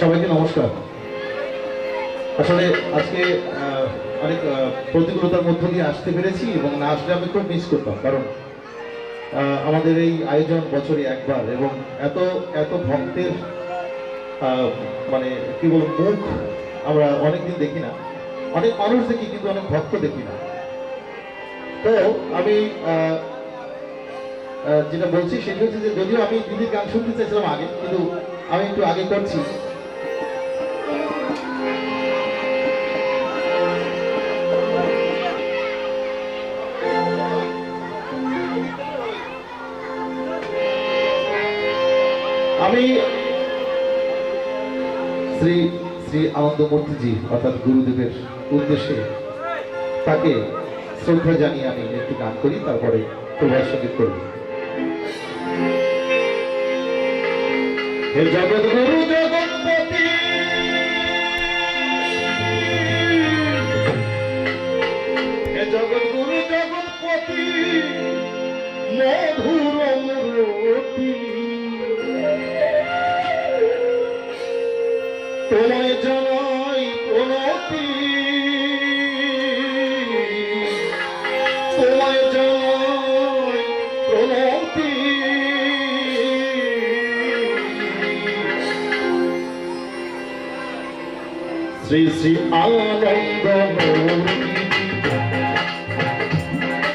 সবাইকে নমস্কার। আসলে আজকে অনেক প্রতিকূলতার মধ্য দিয়ে আসতে পেরেছি এবং না আসলে আমি খুব মিস করতাম। কারণ আমাদের এই আয়োজন বছরে একবার এবং এত এত ভক্তের মানে কি বলব, মুখ আমরা অনেকদিন দেখি না। অনেক মানুষ দেখি কিন্তু অনেক ভক্ত দেখি না। তো আমি যেটা বলছি, সেটা হচ্ছে যে যদিও আমি দিদির গান শুনতে চাইছিলাম আগে, কিন্তু আমি একটু আগে করছি। আমি শ্রী শ্রী আনন্দমূর্তিজি, অর্থাৎ গুরুদেবের উদ্দেশ্যে তাকে শ্রদ্ধা জানিয়ে আমি একটি গান করি, তারপরে প্রভাস সংগীত করব। হে শ্রী শ্রী আনন্দ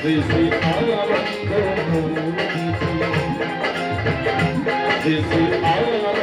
শ্রী শ্রী আনন্দ শ্রী শ্রী আনন্দ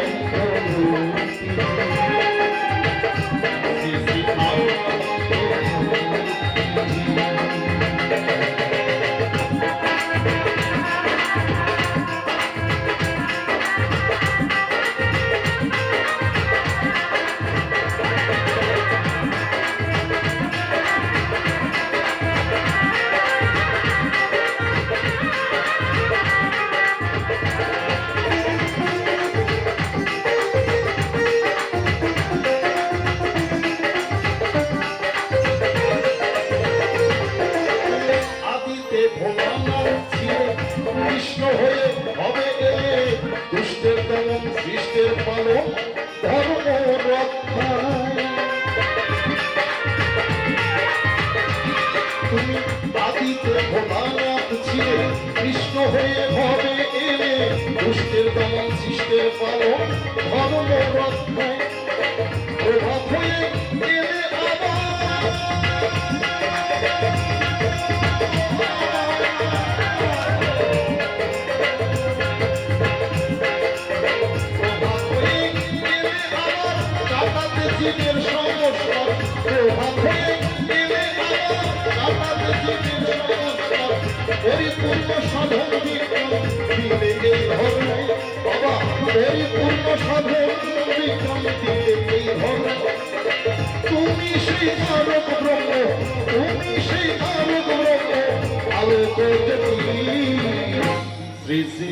দমন সৃষ্টের পালন ধর্ম রক্ষায় প্রভাব হয়ে এলে পরিপূর্ণ সাধন দিলে এই বাবা পরিপূর্ণ সাধন বিক্রম দিলে এই ধর্ম তুমি সেই তারক ব্রহ্ম, তুমি সেই তারক ব্রহ্ম, আলোক জ্যোতি শ্রী শ্রী